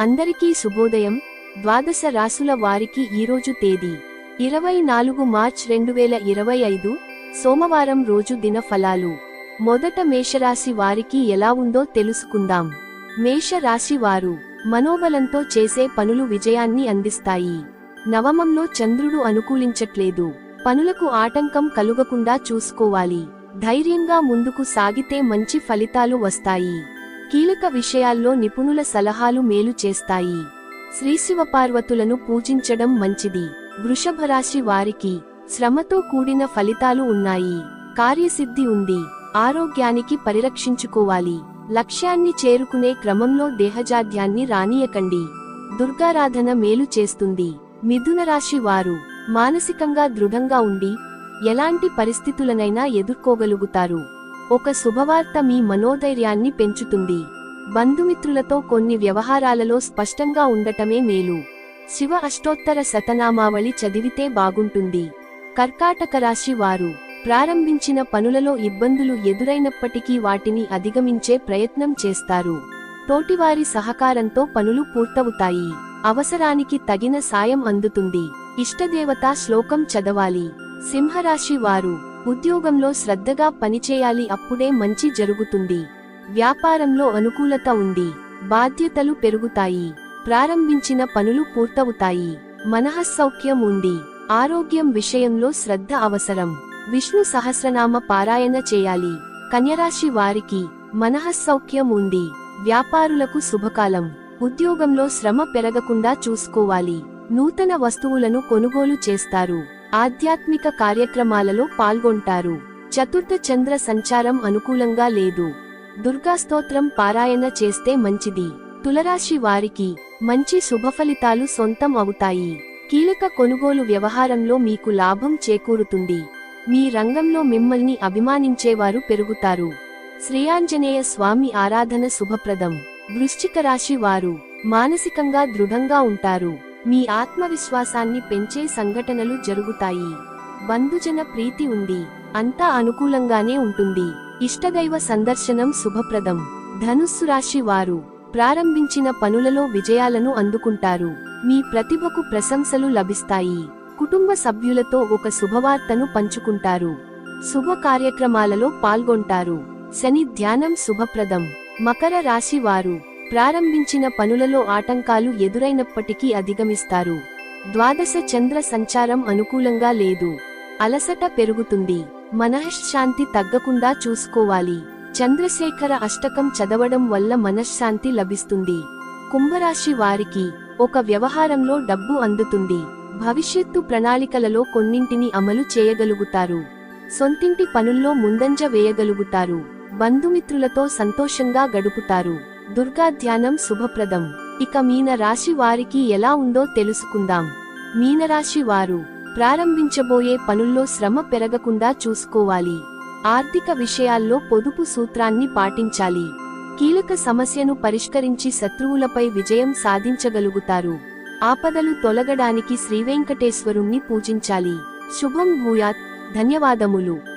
అందరికీ శుభోదయం. ద్వాదశ రాసుల వారికి ఈరోజు తేదీ ఇరవై నాలుగు మార్చ్ రెండు వేల ఇరవై ఐదు సోమవారం రోజు దిన ఫలాలు. మొదట మేషరాశి వారికి ఎలా ఉందో తెలుసుకుందాం. మేషరాశి వారు మనోబలంతో చేసే పనులు విజయాన్ని అందిస్తాయి. నవమంలో చంద్రుడు అనుకూలించట్లేదు. పనులకు ఆటంకం కలుగకుండా చూసుకోవాలి. ధైర్యంగా ముందుకు సాగితే మంచి ఫలితాలు వస్తాయి. కీలక విషయాల్లో నిపుణుల సలహాలు మేలు చేస్తాయి. శ్రీశివపార్వతులను పూజించడం మంచిది. వృషభరాశి వారికి శ్రమతో కూడిన ఫలితాలు ఉన్నాయి. కార్యసిద్ధి ఉంది. ఆరోగ్యానికి పరిరక్షించుకోవాలి. లక్ష్యాన్ని చేరుకునే క్రమంలో దేహజాడ్యాన్ని రానియకండి. దుర్గారాధన మేలు చేస్తుంది. మిథున రాశి వారు మానసికంగా దృఢంగా ఉండి ఎలాంటి పరిస్థితులనైనా ఎదుర్కోగలుగుతారు. ఒక శుభవార్త మీ మనోధైర్యాన్ని పెంచుతుంది. బంధుమిత్రులతో కొన్ని వ్యవహారాలలో స్పష్టంగా ఉండటమే మేలు. శివ అష్టోత్తర శతనామావళి చదివితే బాగుంటుంది. కర్కాటక రాశి వారు ప్రారంభించిన పనులలో ఇబ్బందులు ఎదురైనప్పటికీ వాటిని అధిగమించే ప్రయత్నం చేస్తారు. తోటివారి సహకారంతో పనులు పూర్తవుతాయి. అవసరానికి తగిన సాయం అందుతుంది. ఇష్టదేవతా శ్లోకం చదవాలి. సింహరాశి వారు ఉద్యోగంలో శ్రద్ధగా పనిచేయాలి అప్పుడే మంచి జరుగుతుంది. వ్యాపారంలో అనుకూలత ఉంది. బాధ్యతలు పెరుగుతాయి. ప్రారంభించిన పనులు పూర్తవుతాయి. మనఃసౌఖ్యం ఉంది. ఆరోగ్యం విషయంలో శ్రద్ధ అవసరం. విష్ణు సహస్రనామ పారాయణ చేయాలి. కన్యరాశి వారికి మనఃసౌఖ్యం ఉంది. వ్యాపారులకు శుభకాలం. ఉద్యోగంలో శ్రమ పెరగకుండా చూసుకోవాలి. నూతన వస్తువులను కొనుగోలు చేస్తారు. ఆధ్యాత్మిక కార్యక్రమాలలో పాల్గొంటారు. చతుర్థ చంద్ర సంచారం అనుకూలంగా లేదు. దుర్గాస్తోత్రం పారాయణ చేస్తే మంచిది. తులరాశి వారికి మంచి శుభఫలితాలు సొంతం అవుతాయి. కీలక కొనుగోలు వ్యవహారంలో మీకు లాభం చేకూరుతుంది. మీ రంగంలో మిమ్మల్ని అభిమానించేవారు పెరుగుతారు. శ్రీయాంజనేయ స్వామి ఆరాధన శుభప్రదం. వృశ్చిక రాశి వారు మానసికంగా దృఢంగా ఉంటారు. మీ ఆత్మవిశ్వాసాన్ని పెంచే సంఘటనలు జరుగుతాయి. బంధుజన ప్రీతి ఉంది. అంతా అనుకూలంగానే ఉంటుంది. ఇష్టదైవ సందర్శనం శుభప్రదం. ధనుస్సు రాశి వారు ప్రారంభించిన పనులలో విజయాలను అందుకుంటారు. మీ ప్రతిభకు ప్రశంసలు లభిస్తాయి. కుటుంబ సభ్యులతో ఒక శుభవార్తను పంచుకుంటారు. శుభ కార్యక్రమాలలో పాల్గొంటారు. శని ధ్యానం శుభప్రదం. మకర రాశి వారు ప్రారంభించిన పనులలో ఆటంకాలు ఎదురైనప్పటికీ అధిగమిస్తారు. ద్వాదశ చంద్ర సంచారం అనుకూలంగా లేదు. అలసట పెరుగుతుంది. మనశ్శాంతి తగ్గకుండా చూసుకోవాలి. చంద్రశేఖర అష్టకం చదవడం వల్ల మనశ్శాంతి లభిస్తుంది. కుంభరాశి వారికి ఒక వ్యవహారంలో డబ్బు అందుతుంది. భవిష్యత్తు ప్రణాళికలలో కొన్నింటిని అమలు చేయగలుగుతారు. సొంతింటి పనుల్లో ముందంజ వేయగలుగుతారు. బంధుమిత్రులతో సంతోషంగా గడుపుతారు. దుర్గా ధ్యానం శుభప్రదం. ఇక మీన రాశి వారికి ఎలా ఉందో తెలుసుకుందాం. మీనరాశి వారు ప్రారంభించబోయే పనుల్లో శ్రమ పెరగకుండా చూసుకోవాలి. ఆర్థిక విషయాల్లో పొదుపు సూత్రాన్ని పాటించాలి. కీలక సమస్యను పరిష్కరించి శత్రువులపై విజయం సాధించగలుగుతారు. ఆపదలు తొలగడానికి శ్రీవెంకటేశ్వరుణ్ణి పూజించాలి. శుభం భూయాత్. ధన్యవాదములు.